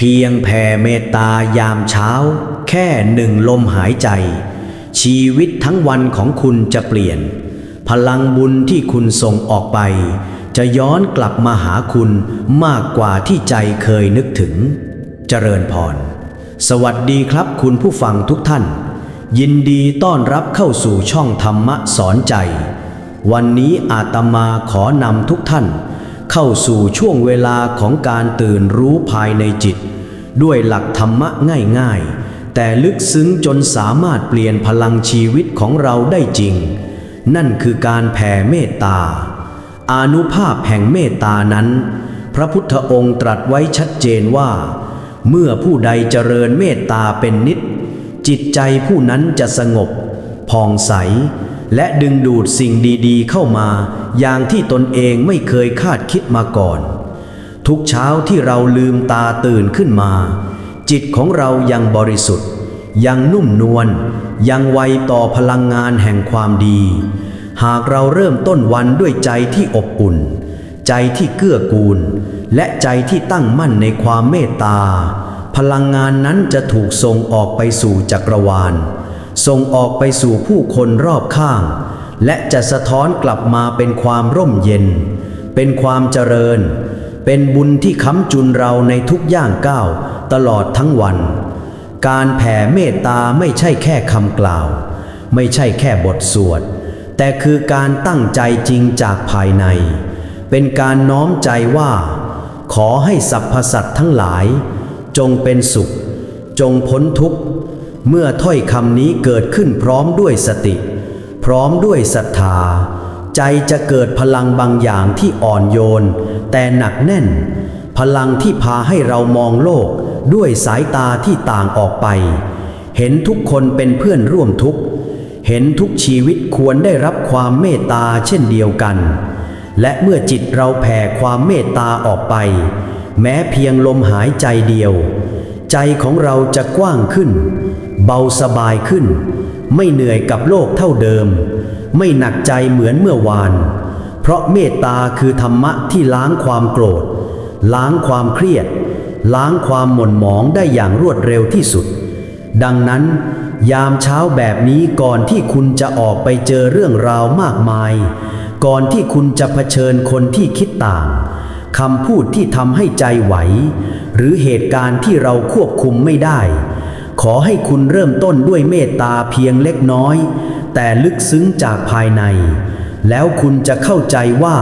เพียงแผ่เมตตายามเช้า แค่หนึ่งลมหายใจ ชีวิตทั้งวันของคุณจะเปลี่ยน พลังบุญที่คุณส่งออกไป จะย้อนกลับมาหาคุณมากกว่าที่ใจเคยนึกถึง เจริญพร สวัสดีครับคุณผู้ฟังทุกท่าน ยินดีต้อนรับเข้าสู่ช่องธรรมะสอนใจ วันนี้อาตมาขอนำทุกท่าน เข้าสู่ช่วงเวลาของการตื่นรู้ภายในจิต ด้วยหลักธรรมะง่ายๆ แต่ลึกซึ้งจนสามารถเปลี่ยนพลังชีวิตของเราได้จริง นั่นคือการแผ่เมตตา อานุภาพแห่งเมตตานั้น พระพุทธองค์ตรัสไว้ชัดเจนว่า เมื่อผู้ใดเจริญเมตตาเป็นนิด จิตใจผู้นั้นจะสงบผ่องใส และดึงดูดสิ่งดีๆ เข้ามา อย่างที่ตนเองไม่เคยคาดคิดมาก่อน ทุกเช้าที่เราลืมตาตื่นขึ้นมา จิตของเรายังบริสุทธิ์ ยังนุ่มนวลยังไวต่อพลังงานแห่งความดี หากเราเริ่มต้นวันด้วยใจที่อบอุ่น ใจที่เกื้อกูล และใจที่ตั้งมั่นในความเมตตา พลังงานนั้นจะถูกส่งออกไปสู่จักรวาล ส่งออกไปสู่ผู้คนรอบข้าง และจะสะท้อนกลับมาเป็นความร่มเย็น เป็นความเจริญ เป็นบุญที่ค้ำจุนเราในทุกย่างก้าว ตลอดทั้งวัน การแผ่เมตตาไม่ใช่แค่คำกล่าว ไม่ใช่แค่บทสวด แต่คือการตั้งใจจริงจากภายใน เป็นการน้อมใจว่า ขอให้สรรพสัตว์ทั้งหลาย จงเป็นสุข จงพ้นทุกข์ เมื่อถ้อยคำนี้เกิดขึ้นพร้อมด้วยสติ พร้อมด้วยศรัทธา ใจจะเกิดพลังบางอย่างที่อ่อนโยน แต่หนักแน่น พลังที่พาให้เรามองโลกด้วยสายตาที่ต่างออกไป เห็นทุกคนเป็นเพื่อนร่วมทุกข์ เห็นทุกชีวิตควรได้รับความเมตตาเช่นเดียวกัน และเมื่อจิตเราแผ่ความเมตตาออกไป แม้เพียงลมหายใจเดียว ใจของเราจะกว้างขึ้น เบาสบายขึ้น ไม่เหนื่อยกับโลกเท่าเดิม ไม่หนักใจเหมือนเมื่อวาน เพราะเมตตาคือธรรมะที่ล้างความโกรธ ล้างความเครียด ล้างความหม่นหมองได้อย่างรวดเร็วที่สุด ดังนั้น ยามเช้าแบบนี้ก่อนที่คุณจะออกไปเจอเรื่องราวมากมาย ก่อนที่คุณจะเผชิญคนที่คิดต่างคำพูดที่ทำให้ใจไหว หรือเหตุการณ์ที่เราควบคุมไม่ได้ ขอให้คุณเริ่มต้นด้วยเมตตาเพียงเล็กน้อย แต่ลึกซึ้งจากภายใน แล้วคุณจะเข้าใจว่า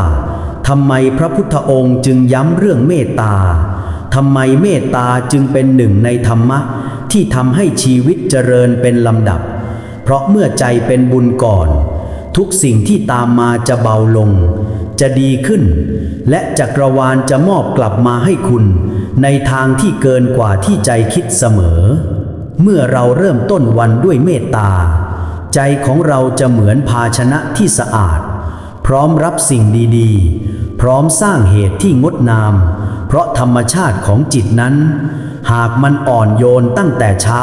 ทำไมพระพุทธองค์จึงย้ำเรื่องเมตตาทำไมเมตตาจึงเป็นหนึ่งในธรรมะ ที่ทำให้ชีวิตเจริญเป็นลำดับ เพราะเมื่อใจเป็นบุญก่อน ทุกสิ่งที่ตามมาจะเบาลง จะดีขึ้น และจักรวาลจะมอบกลับมาให้คุณ ในทางที่เกินกว่าที่ใจคิดเสมอ เมื่อเราเริ่มต้นวันด้วยเมตตา ใจของเราจะเหมือนภาชนะที่สะอาด พร้อมรับสิ่งดีๆ พร้อมสร้างเหตุที่งดงาม เพราะธรรมชาติของจิตนั้น หากมันอ่อนโยนตั้งแต่เช้า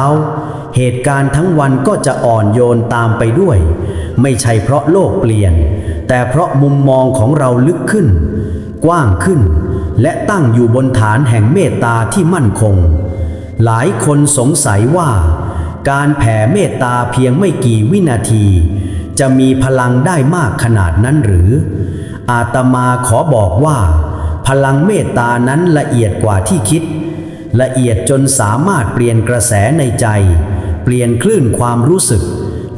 เหตุการณ์ทั้งวันก็จะอ่อนโยนตามไปด้วย ไม่ใช่เพราะโลกเปลี่ยน แต่เพราะมุมมองของเราลึกขึ้น กว้างขึ้น และตั้งอยู่บนฐานแห่งเมตตาที่มั่นคง หลายคนสงสัยว่า การแผ่เมตตาเพียงไม่กี่วินาที จะมีพลังได้มากขนาดนั้นหรือ อาตมาขอบอกว่า พลังเมตตานั้นละเอียดกว่าที่คิด ละเอียดจนสามารถเปลี่ยนกระแสในใจ เปลี่ยนคลื่นความรู้สึก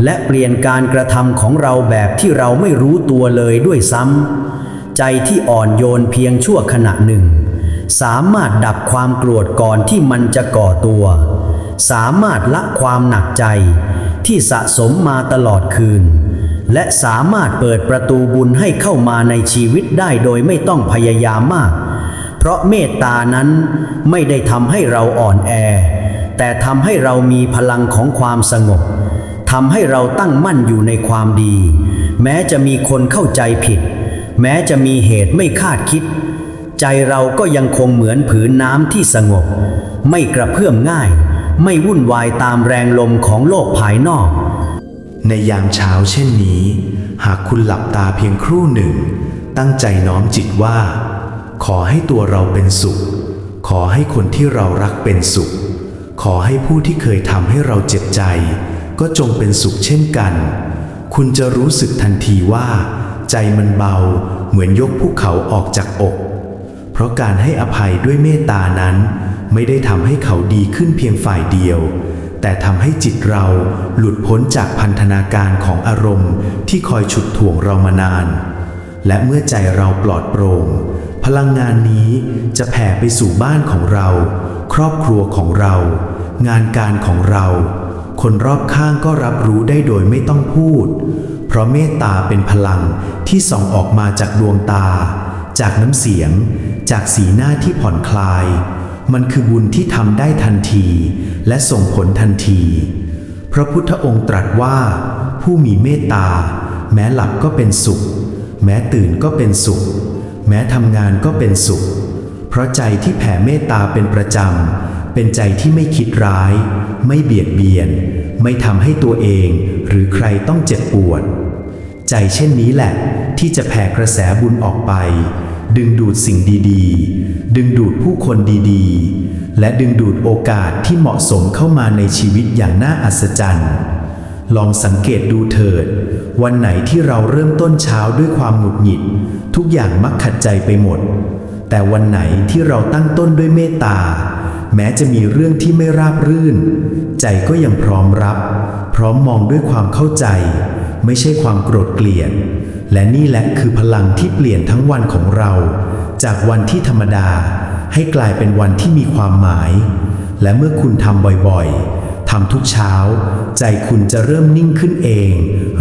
และเปลี่ยนการกระทำของเราแบบที่เราไม่รู้ตัวเลยด้วยซ้ำใจที่อ่อนโยนเพียงชั่วขณะหนึ่ง สามารถดับความโกรธก่อนที่มันจะก่อตัว สามารถละความหนักใจที่สะสมมาตลอดคืน และสามารถเปิดประตูบุญให้เข้ามาในชีวิตได้โดยไม่ต้องพยายามมาก เพราะเมตตานั้นไม่ได้ทำให้เราอ่อนแอ แต่ทำให้เรามีพลังของความสงบทำให้เราตั้งมั่นอยู่ในความดี แม้จะมีคนเข้าใจผิด แม้จะมีเหตุไม่คาดคิด ใจเราก็ยังคงเหมือนผืนน้ำที่สงบ ไม่กระเพื่อมง่าย ไม่วุ่นวายตามแรงลมของโลกภายนอก ในยามเช้าเช่นนี้ หากคุณหลับตาเพียงครู่หนึ่ง ตั้งใจน้อมจิตว่า ขอให้ตัวเราเป็นสุข ขอให้คนที่เรารักเป็นสุข ขอให้ผู้ที่เคยทำให้เราเจ็บใจ ก็จงเป็นสุขเช่นกัน คุณจะรู้สึกทันทีว่า ใจมันเบาเหมือนยกภูเขาออกจากอก เพราะการให้อภัยด้วยเมตตานั้น ไม่ได้ทำให้เขาดีขึ้นเพียงฝ่ายเดียว แต่ทำให้จิตเราหลุดพ้นจากพันธนาการของอารมณ์ที่คอยฉุดถ่วงเรามานาน และเมื่อใจเราปลอดโปร่ง พลังงานนี้จะแผ่ไปสู่บ้านของเรา ครอบครัวของเรา งานการของเรา คนรอบข้างก็รับรู้ได้โดยไม่ต้องพูด เพราะเมตตาเป็นพลังที่ส่องออกมาจากดวงตา จากน้ำเสียง จากสีหน้าที่ผ่อนคลาย มันคือบุญที่ทำได้ทันที และส่งผลทันที พระพุทธองค์ตรัสว่า ผู้มีเมตตา แม้หลับก็เป็นสุข แม้ตื่นก็เป็นสุข แม้ทำงานก็เป็นสุข เพราะใจที่แผ่เมตตาเป็นประจำ เป็นใจที่ไม่คิดร้าย ไม่เบียดเบียน ไม่ทำให้ตัวเองหรือใครต้องเจ็บปวด ใจเช่นนี้แหละที่จะแผ่กระแสบุญออกไป ดึงดูดสิ่งดีๆ ดึงดูดผู้คนดีๆ และดึงดูดโอกาสที่เหมาะสมเข้ามาในชีวิตอย่างน่าอัศจรรย์ ลองสังเกตดูเถิด วันไหนที่เราเริ่มต้นเช้าด้วยความหงุดหงิด ทุกอย่างมักขัดใจไปหมด แต่วันไหนที่เราตั้งต้นด้วยเมตตา แม้จะมีเรื่องที่ไม่ราบรื่น ใจก็ยังพร้อมรับ พร้อมมองด้วยความเข้าใจ ไม่ใช่ความโกรธเกลียด และนี่แหละคือพลังที่เปลี่ยนทั้งวันของเรา จากวันที่ธรรมดา ให้กลายเป็นวันที่มีความหมาย และเมื่อคุณทำบ่อยๆทำทุกเช้า ใจคุณจะเริ่มนิ่งขึ้นเอง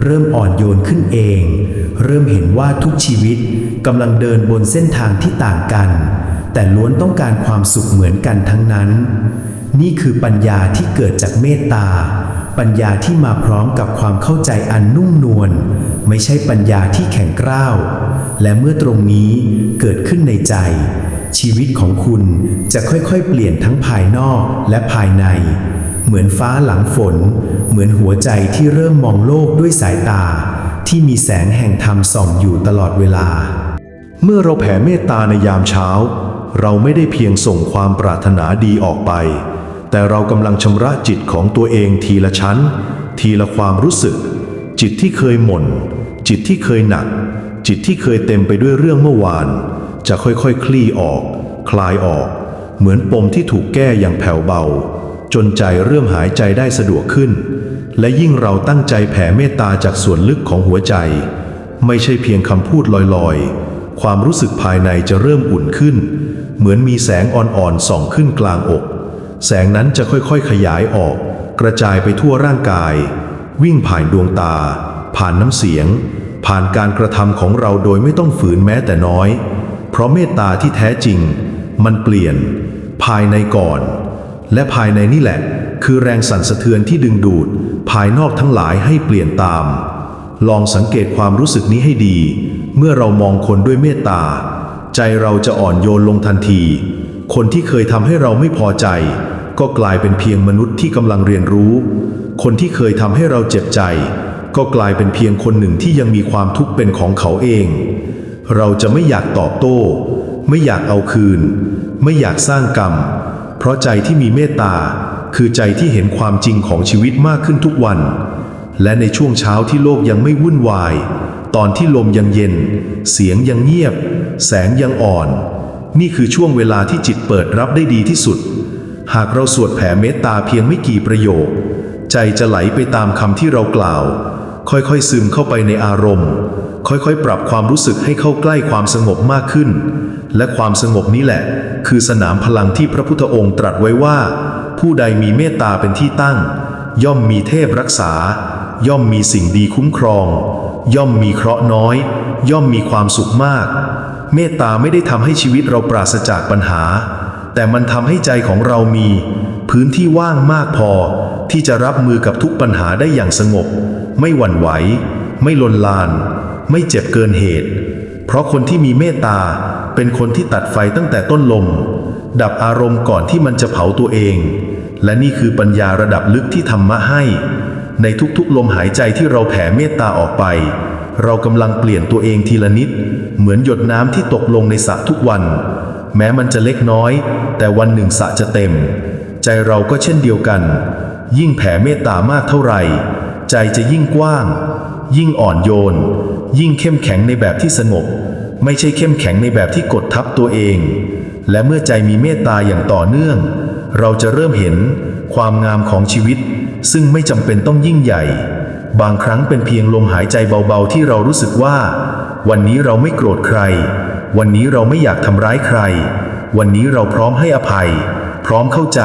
เริ่มอ่อนโยนขึ้นเอง เริ่มเห็นว่าทุกชีวิตกำลังเดินบนเส้นทางที่ต่างกัน แต่ล้วนต้องการความสุขเหมือนกันทั้งนั้น นี่คือปัญญาที่เกิดจากเมตตา ปัญญาที่มาพร้อมกับความเข้าใจอันนุ่มนวลไม่ใช่ปัญญาที่แข็งกร้าว และเมื่อตรงนี้เกิดขึ้นในใจ ชีวิตของคุณจะค่อยๆ เปลี่ยนทั้งภายนอกและภายใน เหมือนฟ้าหลังฝน เหมือนหัวใจที่เริ่มมองโลกด้วยสายตา ที่มีแสงแห่งธรรมส่องอยู่ตลอดเวลา เมื่อเราแผ่เมตตาในยามเช้า เราไม่ได้เพียงส่งความปรารถนาดีออกไป แต่เรากำลังชำระจิตของตัวเองทีละชั้น ทีละความรู้สึก จิตที่เคยหม่น จิตที่เคยหนัก จิตที่เคยเต็มไปด้วยเรื่องเมื่อวาน จะค่อยๆคคลี่ออก คลายออก เหมือนปมที่ถูกแก้อย่างแผ่วเบา จนใจเริ่มหายใจได้สะดวกขึ้น และยิ่งเราตั้งใจแผ่เมตตาจากส่วนลึกของหัวใจ ไม่ใช่เพียงคำพูดลอยๆ ความรู้สึกภายในจะเริ่มอุ่นขึ้น เหมือนมีแสงอ่อนๆส่องขึ้นกลางอก แสงนั้นจะค่อยๆขยายออก กระจายไปทั่วร่างกาย วิ่งผ่านดวงตา ผ่านน้ำเสียง ผ่านการกระทำของเราโดยไม่ต้องฝืนแม้แต่น้อย เพราะเมตตาที่แท้จริง มันเปลี่ยน ภายในก่อน และภายในนี่แหละ คือแรงสั่นสะเทือนที่ดึงดูด ภายนอกทั้งหลายให้เปลี่ยนตาม ลองสังเกตความรู้สึกนี้ให้ดี เมื่อเรามองคนด้วยเมตตา ใจเราจะอ่อนโยนลงทันที คนที่เคยทำให้เราไม่พอใจ ก็กลายเป็นเพียงมนุษย์ที่กำลังเรียนรู้ คนที่เคยทำให้เราเจ็บใจ ก็กลายเป็นเพียงคนหนึ่งที่ยังมีความทุกข์เป็นของเขาเอง เราจะไม่อยากตอบโต้ ไม่อยากเอาคืน ไม่อยากสร้างกรรม เพราะใจที่มีเมตตาคือใจที่เห็นความจริงของชีวิตมากขึ้นทุกวัน และในช่วงเช้าที่โลกยังไม่วุ่นวาย ตอนที่ลมยังเย็น เสียงยังเงียบ แสงยังอ่อน นี่คือช่วงเวลาที่จิตเปิดรับได้ดีที่สุด หากเราสวดแผ่เมตตาเพียงไม่กี่ประโยค ใจจะไหลไปตามคำที่เรากล่าว ค่อยๆซึมเข้าไปในอารมณ์ ค่อยๆ ปรับความรู้สึกให้เข้าใกล้ความสงบมากขึ้น และความสงบนี้แหละ คือสนามพลังที่พระพุทธองค์ตรัสไว้ว่า ผู้ใดมีเมตตาเป็นที่ตั้ง ย่อมมีเทพรักษา ย่อมมีสิ่งดีคุ้มครอง ย่อมมีเคราะห์น้อย ย่อมมีความสุขมาก เมตตาไม่ได้ทำให้ชีวิตเราปราศจากปัญหา แต่มันทำให้ใจของเรามี พื้นที่ว่างมากพอ ที่จะรับมือกับทุกปัญหาได้อย่างสงบ ไม่หวั่นไหว ไม่ลนลาน ไม่เจ็บเกินเหตุ เพราะคนที่มีเมตตาเป็นคนที่ตัดไฟตั้งแต่ต้นลม ดับอารมณ์ก่อนที่มันจะเผาตัวเอง และนี่คือปัญญาระดับลึกที่ธรรมะให้ ในทุกๆลมหายใจที่เราแผ่เมตตาออกไป เรากำลังเปลี่ยนตัวเองทีละนิด เหมือนหยดน้ำที่ตกลงในสระทุกวัน แม้มันจะเล็กน้อย แต่วันหนึ่งสระจะเต็ม ใจเราก็เช่นเดียวกัน ยิ่งแผ่เมตตามากเท่าไหร่ ใจจะยิ่งกว้าง ยิ่งอ่อนโยน ยิ่งเข้มแข็งในแบบที่สงบ ไม่ใช่เข้มแข็งในแบบที่กดทับตัวเอง และเมื่อใจมีเมตตาอย่างต่อเนื่อง เราจะเริ่มเห็นความงามของชีวิต ซึ่งไม่จำเป็นต้องยิ่งใหญ่ บางครั้งเป็นเพียงลมหายใจเบาๆที่เรารู้สึกว่า วันนี้เราไม่โกรธใคร วันนี้เราไม่อยากทำร้ายใคร วันนี้เราพร้อมให้อภัย พร้อมเข้าใจ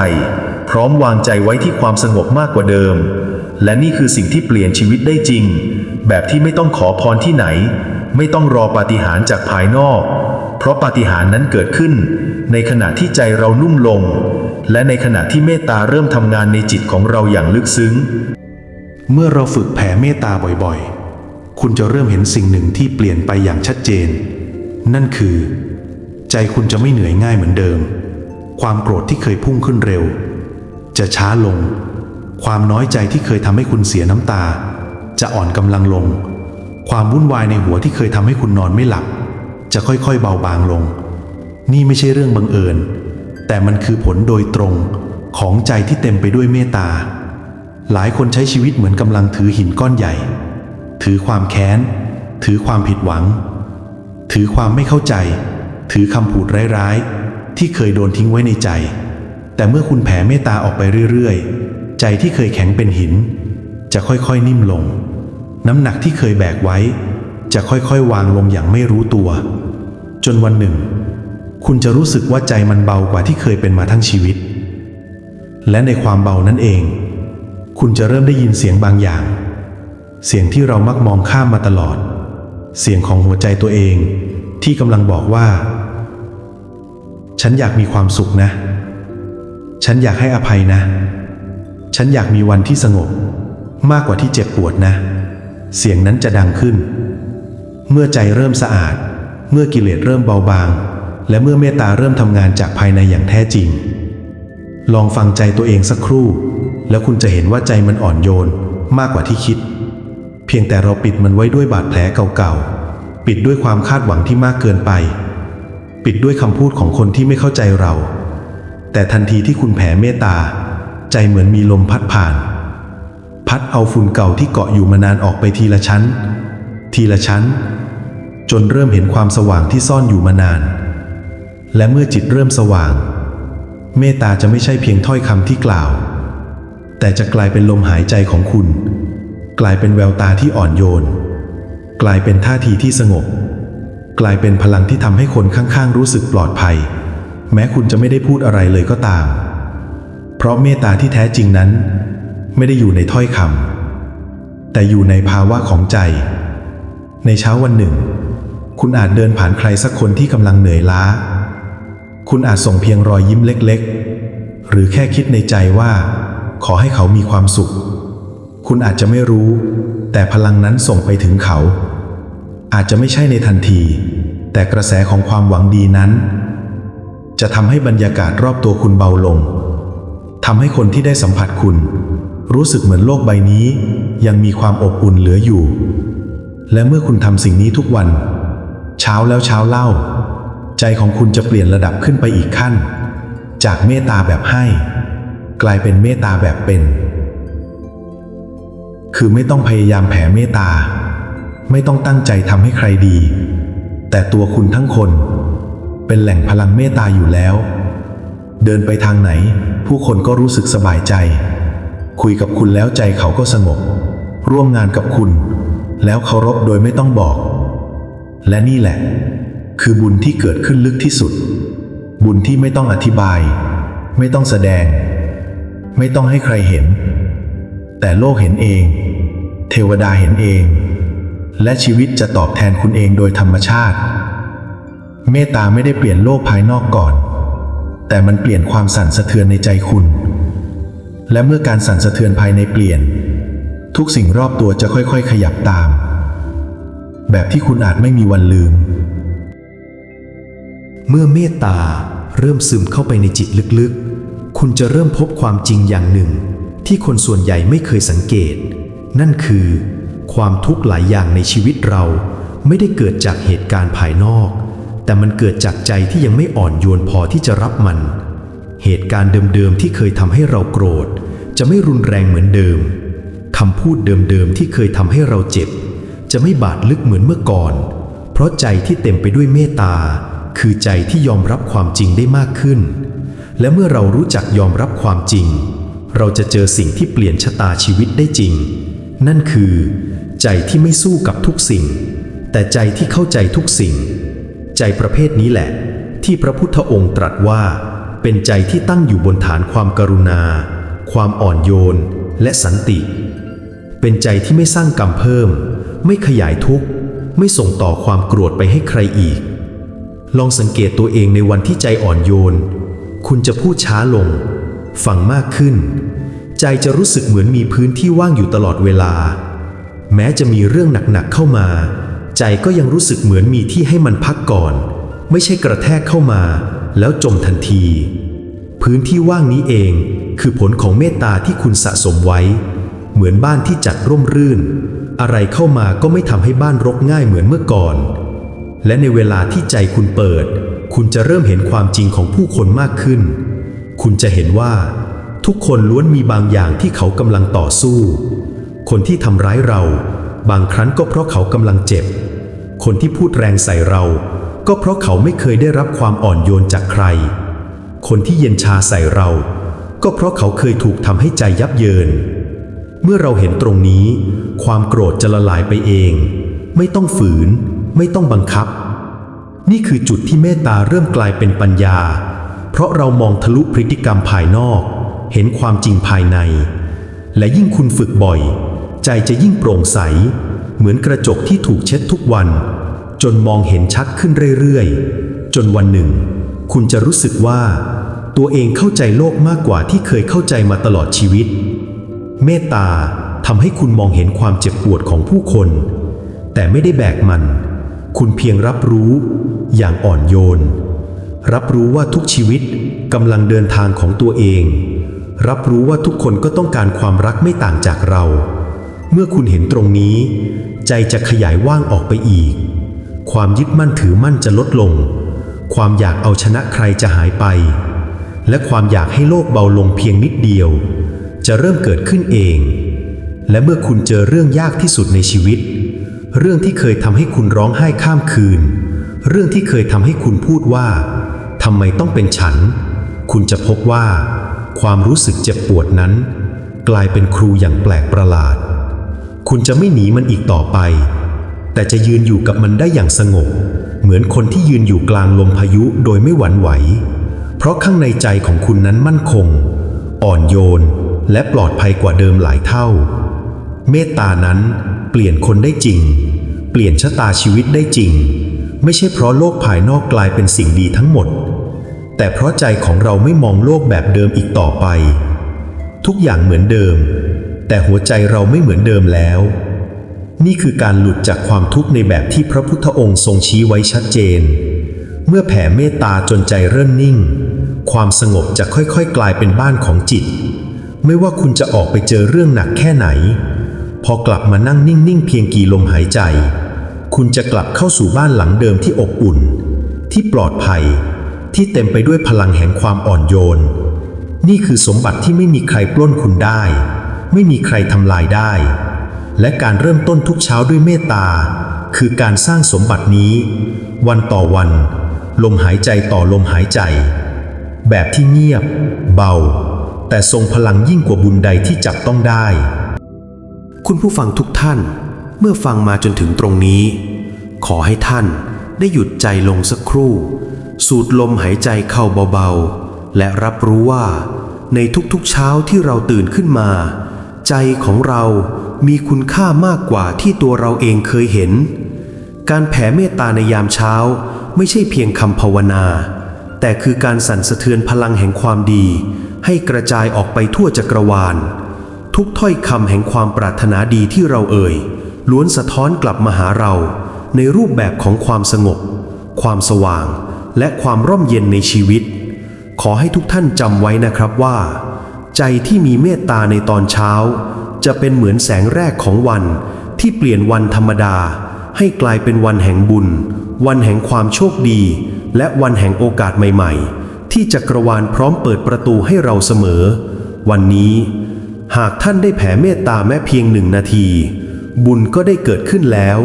พร้อมวางใจไว้ที่ความสงบมากกว่าเดิม และนี่คือสิ่งที่เปลี่ยนชีวิตได้จริง แบบที่ไม่ต้องขอพรที่ไหน ไม่ต้องรอปาฏิหาริย์จากภายนอก เพราะปาฏิหาริย์นั้นเกิดขึ้น ในขณะที่ใจเรานุ่มลง และในขณะที่เมตตาเริ่มทำงานในจิตของเราอย่างลึกซึ้ง เมื่อเราฝึกแผ่เมตตาบ่อยๆ คุณจะเริ่มเห็นสิ่งหนึ่งที่เปลี่ยนไปอย่างชัดเจน นั่นคือ ใจคุณจะไม่เหนื่อยง่ายเหมือนเดิม ความโกรธที่เคยพุ่งขึ้นเร็ว จะช้าลง ความน้อยใจที่เคยทำให้คุณเสียน้ำตา จะอ่อนกำลังลง ความวุ่นวายในหัวที่เคยทำให้คุณนอนไม่หลับ จะค่อยๆเบาบางลง นี่ไม่ใช่เรื่องบังเอิญ แต่มันคือผลโดยตรงของใจที่เต็มไปด้วยเมตตา หลายคนใช้ชีวิตเหมือนกำลังถือหินก้อนใหญ่ ถือความแค้น ถือความผิดหวัง ถือความไม่เข้าใจ ถือคำพูดร้ายๆ ที่เคยโดนทิ้งไว้ในใจ แต่เมื่อคุณแผ่เมตตาออกไปเรื่อยๆ ใจที่เคยแข็งเป็นหิน จะค่อยๆนิ่มลง น้ำหนักที่เคยแบกไว้ จะค่อยๆ วางลงอย่างไม่รู้ตัว จนวันหนึ่ง คุณจะรู้สึกว่าใจมันเบากว่าที่เคยเป็นมาทั้งชีวิต และในความเบานั้นเอง คุณจะเริ่มได้ยินเสียงบางอย่าง เสียงที่เรามักมองข้ามมาตลอด เสียงของหัวใจตัวเอง ที่กำลังบอกว่า ฉันอยากมีความสุขนะ ฉันอยากให้อภัยนะ ฉันอยากมีวันที่สงบ มากกว่าที่เจ็บปวดนะ เสียงนั้นจะดังขึ้น เมื่อใจเริ่มสะอาด เมื่อกิเลสเริ่มเบาบาง และเมื่อเมตตาเริ่มทำงานจากภายในอย่างแท้จริง ลองฟังใจตัวเองสักครู่ แล้วคุณจะเห็นว่าใจมันอ่อนโยนมากกว่าที่คิด เพียงแต่เราปิดมันไว้ด้วยบาดแผลเก่าๆ ปิดด้วยความคาดหวังที่มากเกินไป ปิดด้วยคำพูดของคนที่ไม่เข้าใจเรา แต่ทันทีที่คุณแผ่เมตตา ใจเหมือนมีลมพัดผ่าน พัดเอาฝุ่นเก่าที่เกาะอยู่มานานออกไปทีละชั้น ทีละชั้น จนเริ่มเห็นความสว่างที่ซ่อนอยู่มานาน และเมื่อจิตเริ่มสว่าง เมตตาจะไม่ใช่เพียงถ้อยคำที่กล่าว แต่จะกลายเป็นลมหายใจของคุณ กลายเป็นแววตาที่อ่อนโยน กลายเป็นท่าทีที่สงบ กลายเป็นพลังที่ทำให้คนข้างๆ รู้สึกปลอดภัย แม้คุณจะไม่ได้พูดอะไรเลยก็ตาม เพราะเมตตาที่แท้จริงนั้น ไม่ได้อยู่ในถ้อยคำแต่อยู่ในภาวะของใจ ในเช้าวันหนึ่ง คุณอาจเดินผ่านใครสักคนที่กำลังเหนื่อยล้า คุณอาจส่งเพียงรอยยิ้มเล็กๆ หรือแค่คิดในใจว่า ขอให้เขามีความสุข คุณอาจจะไม่รู้ แต่พลังนั้นส่งไปถึงเขา อาจจะไม่ใช่ในทันที แต่กระแสของความหวังดีนั้น จะทำให้บรรยากาศรอบตัวคุณเบาลงทำให้คนที่ได้สัมผัสคุณ รู้สึกเหมือนโลกใบนี้ ยังมีความอบอุ่นเหลืออยู่ และเมื่อคุณทำสิ่งนี้ทุกวัน เช้าแล้วเช้าเล่า ใจของคุณจะเปลี่ยนระดับขึ้นไปอีกขั้น จากเมตตาแบบให้ กลายเป็นเมตตาแบบเป็น คือไม่ต้องพยายามแผ่เมตตา ไม่ต้องตั้งใจทำให้ใครดี แต่ตัวคุณทั้งคน เป็นแหล่งพลังเมตตาอยู่แล้ว เดินไปทางไหน ผู้คนก็รู้สึกสบายใจ คุยกับคุณแล้วใจเขาก็สงบ ร่วมงานกับคุณ แล้วเคารพโดยไม่ต้องบอก และนี่แหละ คือบุญที่เกิดขึ้นลึกที่สุด บุญที่ไม่ต้องอธิบาย ไม่ต้องแสดง ไม่ต้องให้ใครเห็น แต่โลกเห็นเอง เทวดาเห็นเอง และชีวิตจะตอบแทนคุณเองโดยธรรมชาติ เมตตาไม่ได้เปลี่ยนโลกภายนอกก่อน แต่มันเปลี่ยนความสั่นสะเทือนในใจคุณ และเมื่อการสั่นสะเทือนภายในเปลี่ยน ทุกสิ่งรอบตัวจะค่อยๆ ขยับตาม แบบที่คุณอาจไม่มีวันลืม เมื่อเมตตาเริ่มซึมเข้าไปในจิตลึกๆ คุณจะเริ่มพบความจริงอย่างหนึ่ง ที่คนส่วนใหญ่ไม่เคยสังเกต นั่นคือ ความทุกข์หลายอย่างในชีวิตเราไม่ได้เกิดจากเหตุการณ์ภายนอก แต่มันเกิดจากใจที่ยังไม่อ่อนโยนพอที่จะรับมัน เหตุการณ์เดิมๆที่เคยทำให้เราโกรธ จะไม่รุนแรงเหมือนเดิมคำพูดเดิมๆที่เคยทำให้เราเจ็บ จะไม่บาดลึกเหมือนเมื่อก่อน เพราะใจที่เต็มไปด้วยเมตตา คือใจที่ยอมรับความจริงได้มากขึ้น และเมื่อเรารู้จักยอมรับความจริง เราจะเจอสิ่งที่เปลี่ยนชะตาชีวิตได้จริง นั่นคือ ใจที่ไม่สู้กับทุกสิ่ง แต่ใจที่เข้าใจทุกสิ่ง ใจประเภทนี้แหละ ที่พระพุทธองค์ตรัสว่า เป็นใจที่ตั้งอยู่บนฐานความกรุณา ความอ่อนโยน และสันติ เป็นใจที่ไม่สร้างกรรมเพิ่ม ไม่ขยายทุกข์ ไม่ส่งต่อความโกรธไปให้ใครอีก ลองสังเกตตัวเองในวันที่ใจอ่อนโยน คุณจะพูดช้าลง ฟังมากขึ้น ใจจะรู้สึกเหมือนมีพื้นที่ว่างอยู่ตลอดเวลา แม้จะมีเรื่องหนักๆเข้ามา ใจก็ยังรู้สึกเหมือนมีที่ให้มันพักก่อน ไม่ใช่กระแทกเข้ามา แล้วจมทันที พื้นที่ว่างนี้เองคือผลของเมตตาที่คุณสะสมไว้ เหมือนบ้านที่จัดร่มรื่น อะไรเข้ามาก็ไม่ทำให้บ้านรกง่ายเหมือนเมื่อก่อน และในเวลาที่ใจคุณเปิด คุณจะเริ่มเห็นความจริงของผู้คนมากขึ้น คุณจะเห็นว่า ทุกคนล้วนมีบางอย่างที่เขากำลังต่อสู้ คนที่ทำร้ายเรา บางครั้งก็เพราะเขากำลังเจ็บ คนที่พูดแรงใส่เรา ก็เพราะเขาไม่เคยได้รับความอ่อนโยนจากใคร คนที่เย็นชาใส่เรา ก็เพราะเขาเคยถูกทำให้ใจยับเยิน เมื่อเราเห็นตรงนี้ ความโกรธจะละลายไปเอง ไม่ต้องฝืน ไม่ต้องบังคับ นี่คือจุดที่เมตตาเริ่มกลายเป็นปัญญา เพราะเรามองทะลุพฤติกรรมภายนอก เห็นความจริงภายใน และยิ่งคุณฝึกบ่อย ใจจะยิ่งโปร่งใส เหมือนกระจกที่ถูกเช็ดทุกวัน จนมองเห็นชัดขึ้นเรื่อยๆ จนวันหนึ่ง คุณจะรู้สึกว่า ตัวเองเข้าใจโลกมากกว่าที่เคยเข้าใจมาตลอดชีวิต เมตตาทำให้คุณมองเห็นความเจ็บปวดของผู้คน แต่ไม่ได้แบกมัน คุณเพียงรับรู้อย่างอ่อนโยน รับรู้ว่าทุกชีวิตกำลังเดินทางของตัวเอง รับรู้ว่าทุกคนก็ต้องการความรักไม่ต่างจากเรา เมื่อคุณเห็นตรงนี้ ใจจะขยายว่างออกไปอีก ความยึดมั่นถือมั่นจะลดลง ความอยากเอาชนะใครจะหายไป และความอยากให้โลกเบาลงเพียงนิดเดียว จะเริ่มเกิดขึ้นเอง และเมื่อคุณเจอเรื่องยากที่สุดในชีวิต เรื่องที่เคยทำให้คุณร้องไห้ข้ามคืน เรื่องที่เคยทำให้คุณพูดว่า ทำไมต้องเป็นฉัน คุณจะพบว่า ความรู้สึกเจ็บปวดนั้น กลายเป็นครูอย่างแปลกประหลาด คุณจะไม่หนีมันอีกต่อไป แต่จะยืนอยู่กับมันได้อย่างสงบ เหมือนคนที่ยืนอยู่กลางลมพายุโดยไม่หวั่นไหว เพราะข้างในใจของคุณนั้นมั่นคง อ่อนโยน และปลอดภัยกว่าเดิมหลายเท่า เมตตานั้นเปลี่ยนคนได้จริง เปลี่ยนชะตาชีวิตได้จริง ไม่ใช่เพราะโลกภายนอกกลายเป็นสิ่งดีทั้งหมด แต่เพราะใจของเราไม่มองโลกแบบเดิมอีกต่อไป ทุกอย่างเหมือนเดิม แต่หัวใจเราไม่เหมือนเดิมแล้ว นี่คือการหลุดจากความทุกข์ในแบบที่พระพุทธองค์ทรงชี้ไว้ชัดเจน เมื่อแผ่เมตตาจนใจเริ่มนิ่ง ความสงบจะค่อยๆ กลายเป็นบ้านของจิต ไม่ว่าคุณจะออกไปเจอเรื่องหนักแค่ไหน พอกลับมานั่งนิ่งๆเพียงกี่ลมหายใจ คุณจะกลับเข้าสู่บ้านหลังเดิมที่อบอุ่น ที่ปลอดภัย ที่เต็มไปด้วยพลังแห่งความอ่อนโยน นี่คือสมบัติที่ไม่มีใครปล้นคุณได้ ไม่มีใครทำลายได้ และการเริ่มต้นทุกเช้าด้วยเมตตา คือการสร้างสมบัตินี้ วันต่อวัน ลมหายใจต่อลมหายใจ แบบที่เงียบ เบา แต่ทรงพลังยิ่งกว่าบุญใดที่จับต้องได้ คุณผู้ฟังทุกท่าน เมื่อฟังมาจนถึงตรงนี้ ขอให้ท่านได้หยุดใจลงสักครู่ สูดลมหายใจเข้าเบาๆ และรับรู้ว่า ในทุกๆเช้าที่เราตื่นขึ้นมา ใจของเรามีคุณค่ามากกว่าที่ตัวเราเองเคยเห็น การแผ่เมตตาในยามเช้าไม่ใช่เพียงคำภาวนา แต่คือการสั่นสะเทือนพลังแห่งความดี ให้กระจายออกไปทั่วจักรวาล ทุกถ้อยคำแห่งความปรารถนาดีที่เราเอ่ย ล้วนสะท้อนกลับมาหาเราในรูปแบบของความสงบ ความสว่าง และความร่มเย็นในชีวิต ขอให้ทุกท่านจำไว้นะครับว่า ใจที่มีเมตตาในตอนเช้า จะเป็นเหมือนแสงแรกของวันที่เปลี่ยนวันธรรมดา ให้กลายเป็นวันแห่งบุญ วันแห่งความโชคดี และวันแห่งโอกาสใหม่ ๆ ที่จักรวาลพร้อมเปิดประตูให้เราเสมอ วันนี้ หากท่านได้แผ่เมตตาแม้เพียงหนึ่งนาที บุญก็ได้เกิดขึ้นแล้ว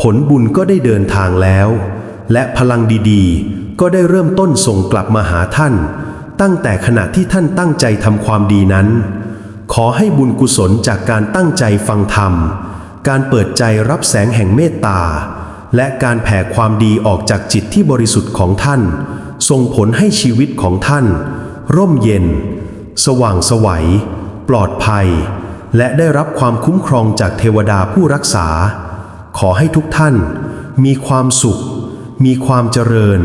ผลบุญก็ได้เดินทางแล้ว และพลังดีๆ ก็ได้เริ่มต้นส่งกลับมาหาท่าน ตั้งแต่ขณะที่ท่านตั้งใจทำความดีนั้น ขอให้บุญกุศลจากการตั้งใจฟังธรรม การเปิดใจรับแสงแห่งเมตตา และการแผ่ความดีออกจากจิตที่บริสุทธิ์ของท่าน ส่งผลให้ชีวิตของท่าน ร่มเย็น สว่างไสวัย ปลอดภัย และได้รับความคุ้มครองจากเทวดาผู้รักษา ขอให้ทุกท่าน มีความสุข มีความเจริญ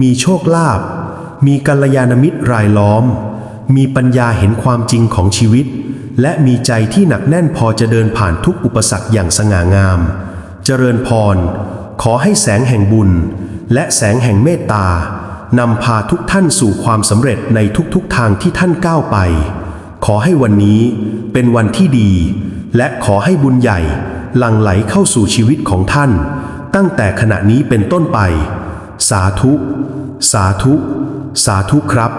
มีโชคลาภมีกัลยาณมิตรรายล้อม มีปัญญาเห็นความจริงของชีวิต และมีใจที่หนักแน่นพอจะเดินผ่านทุกอุปสรรคอย่างสง่างาม เจริญพร ขอให้แสงแห่งบุญ และแสงแห่งเมตตานำพาทุกท่านสู่ความสำเร็จในทุกๆทางที่ท่านก้าวไป ขอให้วันนี้เป็นวันที่ดี และขอให้บุญใหญ่หลั่งไหลเข้าสู่ชีวิตของท่าน ตั้งแต่ขณะนี้เป็นต้นไป สาธุ สาธุ สาธุครับ